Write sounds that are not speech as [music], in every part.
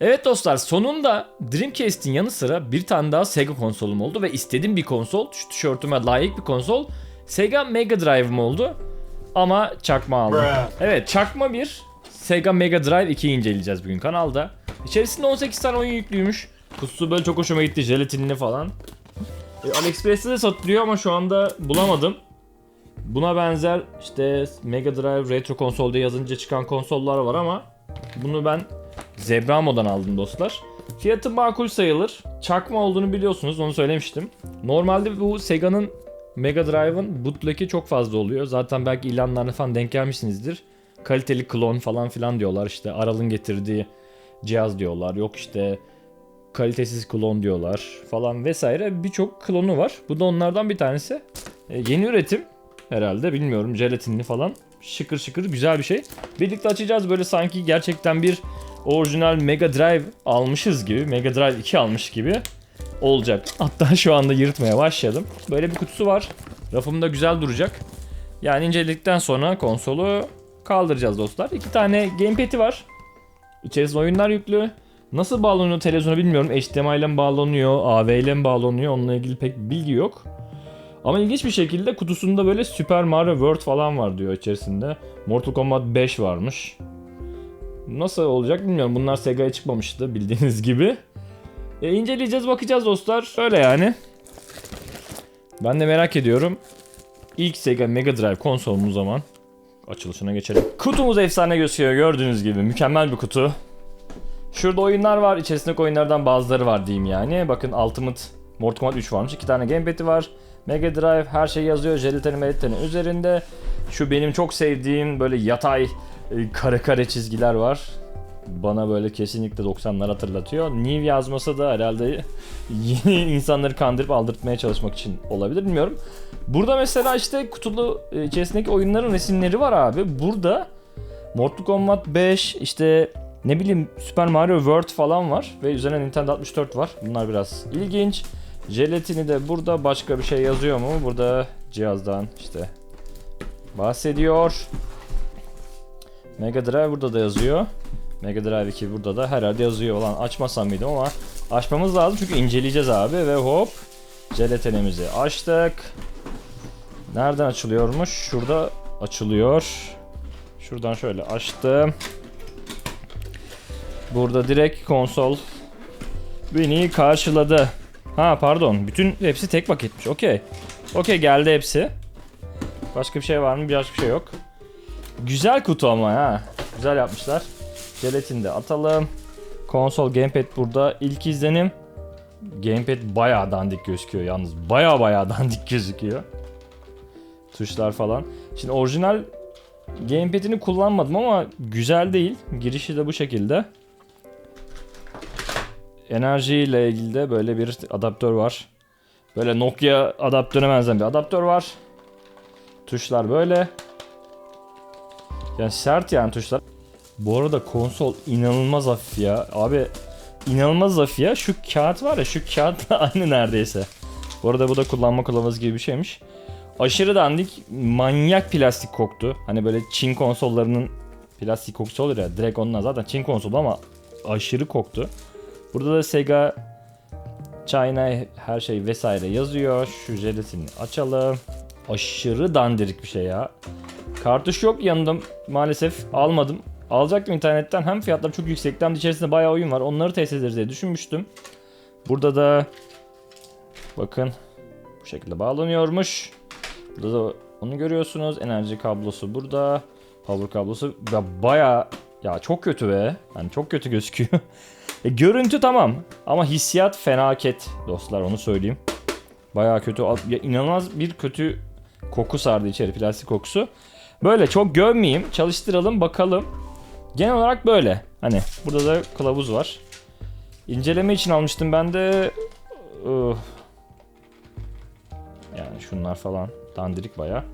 Evet dostlar sonunda Dreamcast'in yanı sıra bir tane daha Sega konsolum oldu ve istediğim bir konsol, şu tişörtüme layık bir konsol Sega Mega Drive'ım oldu. Ama çakma aldım. Evet çakma bir Sega Mega Drive 2'yi inceleyeceğiz bugün kanalda. İçerisinde 18 tane oyun yüklüymüş. Kutusu böyle çok hoşuma gitti jelatinli falan. E, AliExpress'te de satılıyor ama şu anda bulamadım. Buna benzer işte Mega Drive Retro konsolda yazınca çıkan konsollar var ama bunu ben Zebramo'dan aldım dostlar. Fiyatı makul sayılır. Çakma olduğunu biliyorsunuz onu söylemiştim. Normalde bu Sega'nın Mega Drive'ın bootleg'i çok fazla oluyor. Zaten belki ilanlarına falan denk gelmişsinizdir. Kaliteli klon falan filan diyorlar işte Aral'ın getirdiği cihaz diyorlar. Yok işte kalitesiz klon diyorlar falan vesaire. Birçok klonu var. Bu da onlardan bir tanesi. E, yeni üretim herhalde bilmiyorum jelatinli falan. Şıkır şıkır güzel bir şey. Birlikte açacağız böyle sanki gerçekten bir orijinal Mega Drive almışız gibi. Mega Drive 2 almış gibi olacak. Hatta şu anda yırtmaya başladım. Böyle bir kutusu var. Rafımda güzel duracak. Yani inceledikten sonra konsolu kaldıracağız dostlar. İki tane gamepad'i var. İçerisinde oyunlar yüklü. Nasıl bağlanıyor televizyona bilmiyorum. HDMI ile mi bağlanıyor, AV ile mi bağlanıyor onunla ilgili pek bilgi yok. Ama ilginç bir şekilde kutusunda böyle Super Mario World falan var diyor içerisinde. Mortal Kombat 5 varmış. Nasıl olacak bilmiyorum. Bunlar Sega'ya çıkmamıştı bildiğiniz gibi. E, inceleyeceğiz bakacağız dostlar. Öyle yani. Ben de merak ediyorum. İlk Sega Mega Drive konsolumuz zaman. Açılışına geçelim. Kutumuz efsane gözüküyor gördüğünüz gibi. Mükemmel bir kutu. Şurada oyunlar var. İçerisindeki oyunlardan bazıları var diyeyim yani. Bakın Ultimate Mortal Kombat 3 varmış. İki tane gamepad'i var. Mega Drive her şey yazıyor. Jelatini melatini üzerinde. Şu benim çok sevdiğim böyle yatay kare kare çizgiler var. Bana böyle kesinlikle 90'lar hatırlatıyor. New yazması da herhalde [laughs] yeni insanları kandırıp aldırtmaya çalışmak için olabilir bilmiyorum. Burada mesela işte kutulu e, içerisindeki oyunların resimleri var abi. Burada Mortal Kombat 5 işte ne bileyim Super Mario World falan var ve üzerine Nintendo 64 var. Bunlar biraz ilginç. Jelatini de burada başka bir şey yazıyor mu? Burada cihazdan işte bahsediyor. Mega Drive burada da yazıyor. Mega Drive 2 burada da herhalde yazıyor olan açmasam mıydım ama açmamız lazım çünkü inceleyeceğiz abi ve hop jelatinimizi açtık. Nereden açılıyormuş? Şurada açılıyor. Şuradan şöyle açtım. Burada direkt konsol beni karşıladı. Ha pardon. Bütün hepsi tek paketmiş. Okey. Okey geldi hepsi. Başka bir şey var mı? Başka bir şey yok. Güzel kutu ama ha. Güzel yapmışlar. Jelatini de atalım. Konsol gamepad burada. İlk izlenim. Gamepad bayağı dandik gözüküyor yalnız. Bayağı bayağı [laughs] dandik gözüküyor. Tuşlar falan. Şimdi orijinal gamepad'ini kullanmadım ama güzel değil. Girişi de bu şekilde. Enerji ile ilgili de böyle bir adaptör var. Böyle Nokia adaptörüne benzeyen bir adaptör var. Tuşlar böyle. Yani sert yani tuşlar. Bu arada konsol inanılmaz hafif ya. Abi inanılmaz hafif ya. Şu kağıt var ya şu kağıtla [laughs] aynı neredeyse. Bu arada bu da kullanma kılavuzu gibi bir şeymiş. Aşırı dandik manyak plastik koktu. Hani böyle Çin konsollarının plastik kokusu olur ya. Direkt ondan zaten Çin konsolu ama aşırı koktu. Burada da Sega China her şey vesaire yazıyor. Şu jelatini açalım. Aşırı dandirik bir şey ya. Kartuş yok yanında maalesef almadım. Alacaktım internetten hem fiyatlar çok yüksekti hem de içerisinde bayağı oyun var. Onları test ederiz diye düşünmüştüm. Burada da bakın bu şekilde bağlanıyormuş. Burada da onu görüyorsunuz. Enerji kablosu burada. Power kablosu ya bayağı ya çok kötü be. Yani çok kötü gözüküyor. [laughs] e, görüntü tamam ama hissiyat fenaket dostlar onu söyleyeyim. Bayağı kötü. Ya, inanılmaz bir kötü koku sardı içeri plastik kokusu. Böyle çok gömmeyeyim. Çalıştıralım bakalım. Genel olarak böyle. Hani burada da kılavuz var. İnceleme için almıştım ben de. Uh. Yani şunlar falan dandirik baya.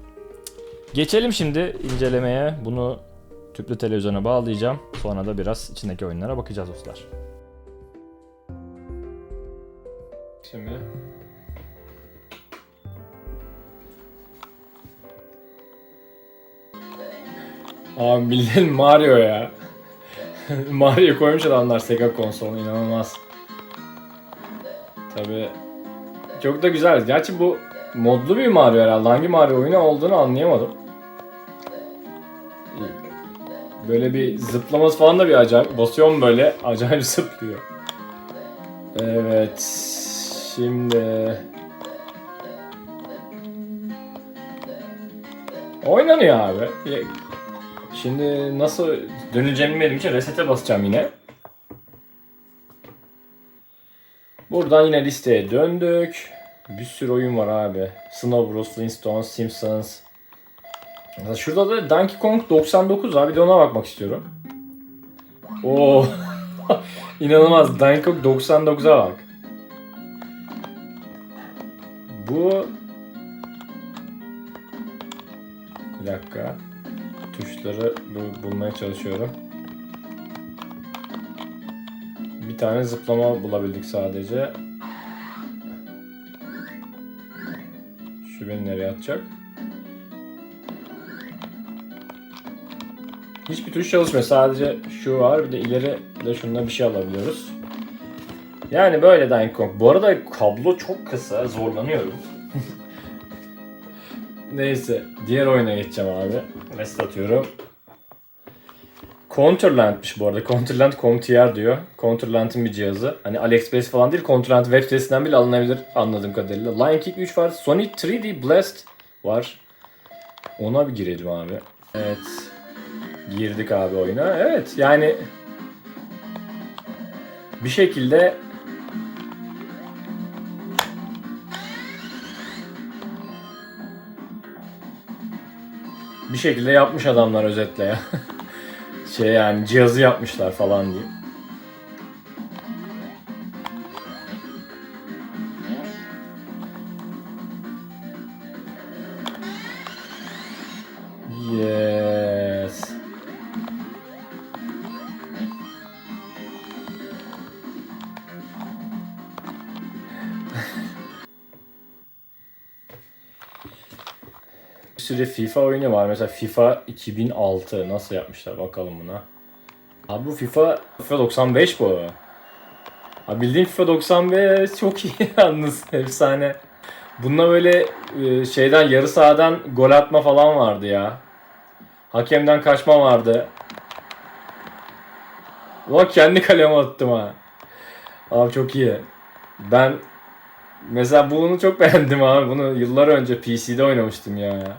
Geçelim şimdi incelemeye. Bunu tüplü televizyona bağlayacağım. Sonra da biraz içindeki oyunlara bakacağız dostlar. Şimdi Abi bildiğin Mario ya. [laughs] Mario koymuş adamlar Sega konsoluna inanılmaz. Tabi çok da güzel. Gerçi bu modlu bir Mario herhalde. Hangi Mario oyunu olduğunu anlayamadım. Böyle bir zıplaması falan da bir acayip. Basıyorum böyle acayip [laughs] zıplıyor. Evet. Şimdi oynanıyor abi. Şimdi nasıl döneceğimi bilmediğim için resete basacağım yine. Buradan yine listeye döndük. Bir sürü oyun var abi. Snow Bros, Flintstones, Simpsons. Şurada da Donkey Kong 99 abi. De ona bakmak istiyorum. Oo. [laughs] İnanılmaz. Donkey Kong 99'a bak. Bu Bir dakika. Tuşları bu- bulmaya çalışıyorum. Bir tane zıplama bulabildik sadece. Şu beni nereye atacak? Hiçbir tuş çalışmıyor. Sadece şu var. Bir de ileri de şununla bir şey alabiliyoruz. Yani böyle Donkey Kong. Bu arada kablo çok kısa. Zorlanıyorum. Neyse. Diğer oyuna geçeceğim abi. Rest atıyorum. Counterland'mış bu arada. Counterland ComTR diyor. Counterland'ın bir cihazı. Hani AliExpress falan değil. Counterland web sitesinden bile alınabilir anladığım kadarıyla. Lion King 3 var. Sonic 3D Blast var. Ona bir girelim abi. Evet. Girdik abi oyuna. Evet yani bir şekilde bir şekilde yapmış adamlar özetle ya. [laughs] şey yani cihazı yapmışlar falan diye. Sürü FIFA oyunu var. Mesela FIFA 2006 nasıl yapmışlar bakalım buna. Abi bu FIFA FIFA 95 bu. Abi bildiğin FIFA 95 çok iyi [laughs] yalnız efsane. Bununla böyle e, şeyden yarı sahadan gol atma falan vardı ya. Hakemden kaçma vardı. Ulan kendi kaleme attım ha. Abi çok iyi. Ben mesela bunu çok [laughs] beğendim abi. Bunu yıllar önce PC'de oynamıştım ya.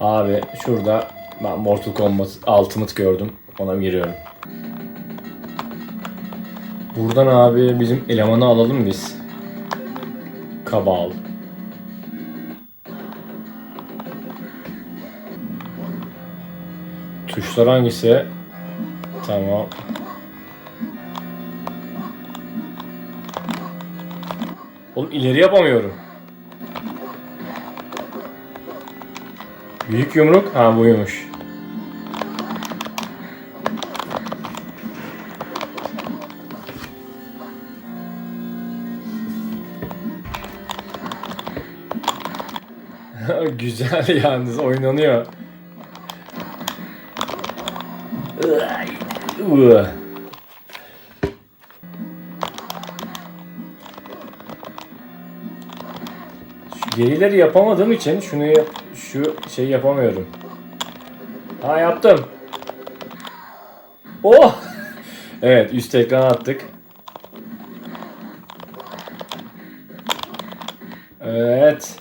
Abi şurada ben Mortal Kombat Ultimate gördüm. Ona giriyorum. Buradan abi bizim elemanı alalım biz. Kabal. Tuşlar hangisi? Tamam. Oğlum ileri yapamıyorum. Büyük yumruk. Ha buymuş. [laughs] Güzel yalnız oynanıyor. Şu gerileri yapamadığım için şunu yap şu şey yapamıyorum. Ha yaptım. Oh! [laughs] evet üst ekran attık. Evet.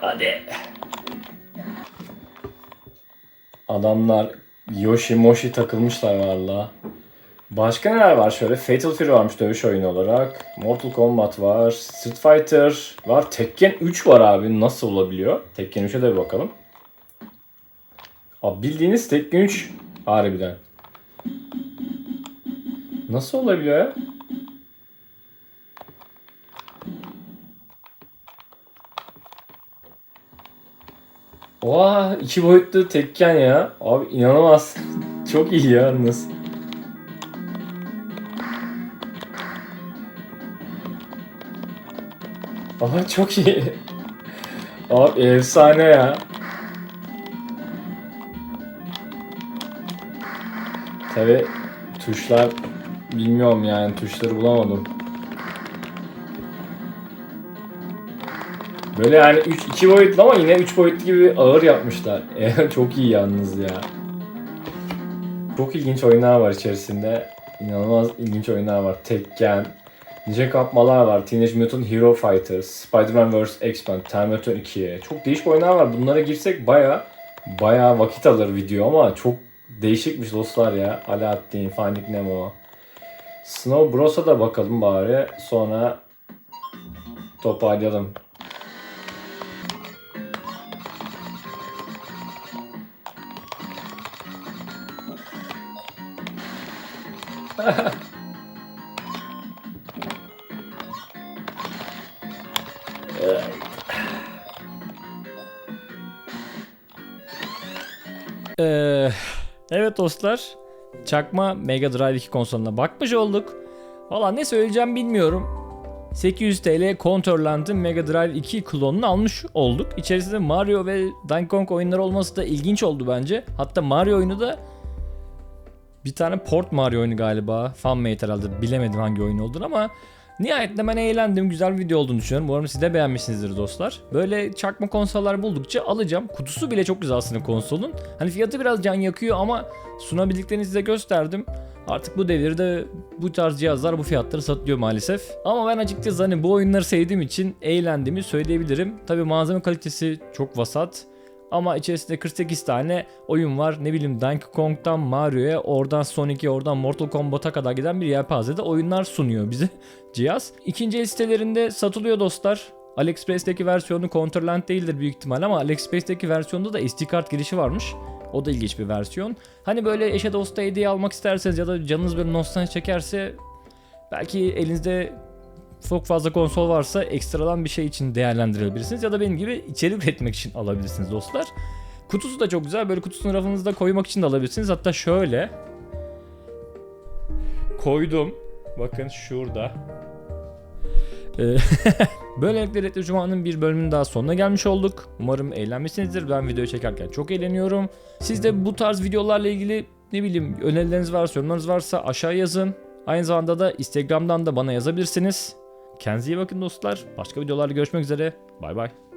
Hadi. Adamlar Yoshi Moshi takılmışlar valla. Başka neler var şöyle? Fatal Fury varmış dövüş oyunu olarak. Mortal Kombat var. Street Fighter var. Tekken 3 var abi. Nasıl olabiliyor? Tekken 3'e de bir bakalım. Abi bildiğiniz Tekken 3 harbiden. Nasıl olabiliyor ya? Oha iki boyutlu Tekken ya. Abi inanılmaz. [laughs] Çok iyi ya nasıl? Aha çok iyi. Abi efsane ya. Tabi tuşlar bilmiyorum yani tuşları bulamadım. Böyle yani 3 2 boyutlu ama yine 3 boyutlu gibi ağır yapmışlar. [laughs] Çok iyi yalnız ya. Çok ilginç oyunlar var içerisinde. İnanılmaz ilginç oyunlar var. Tekken, Ninja kapmalar var. Teenage Mutant Hero Fighters, Spider-Man vs. X-Men, Terminator 2. Çok değişik oyunlar var. Bunlara girsek baya baya vakit alır video ama çok değişikmiş dostlar ya. Alaaddin, Finding Nemo. Snow Bros'a da bakalım bari. Sonra toparlayalım. Ee, [laughs] dostlar. Çakma Mega Drive 2 konsoluna bakmış olduk. Valla ne söyleyeceğim bilmiyorum. 800 TL Contourland'ın Mega Drive 2 klonunu almış olduk. İçerisinde Mario ve Donkey Kong oyunları olması da ilginç oldu bence. Hatta Mario oyunu da bir tane port Mario oyunu galiba. Fanmade herhalde. Bilemedim hangi oyun olduğunu ama Nihayetinde ben eğlendim. Güzel bir video olduğunu düşünüyorum. Umarım siz de beğenmişsinizdir dostlar. Böyle çakma konsollar buldukça alacağım. Kutusu bile çok güzel aslında konsolun. Hani fiyatı biraz can yakıyor ama sunabildiklerini size gösterdim. Artık bu devirde bu tarz cihazlar bu fiyatları satılıyor maalesef. Ama ben açıkçası hani bu oyunları sevdiğim için eğlendiğimi söyleyebilirim. Tabi malzeme kalitesi çok vasat. Ama içerisinde 48 tane oyun var. Ne bileyim Donkey Kong'dan Mario'ya, oradan Sonic'e, oradan Mortal Kombat'a kadar giden bir yelpazede oyunlar sunuyor bize [laughs] cihaz. İkinci el sitelerinde satılıyor dostlar. AliExpress'teki versiyonu Counterland değildir büyük ihtimal ama AliExpress'teki versiyonda da SD kart girişi varmış. O da ilginç bir versiyon. Hani böyle eşe dosta hediye almak isterseniz ya da canınız böyle nostalji çekerse belki elinizde çok fazla konsol varsa ekstradan bir şey için değerlendirebilirsiniz ya da benim gibi içerik üretmek için alabilirsiniz dostlar. Kutusu da çok güzel. Böyle kutusunu rafınızda koymak için de alabilirsiniz. Hatta şöyle koydum. Bakın şurada. Ee, [laughs] Böylelikle Retro Cuma'nın bir bölümünün daha sonuna gelmiş olduk. Umarım eğlenmişsinizdir. Ben videoyu çekerken çok eğleniyorum. Siz de bu tarz videolarla ilgili ne bileyim önerileriniz varsa, yorumlarınız varsa aşağı yazın. Aynı zamanda da Instagram'dan da bana yazabilirsiniz. Kendinize iyi bakın dostlar. Başka videolarda görüşmek üzere. Bay bay.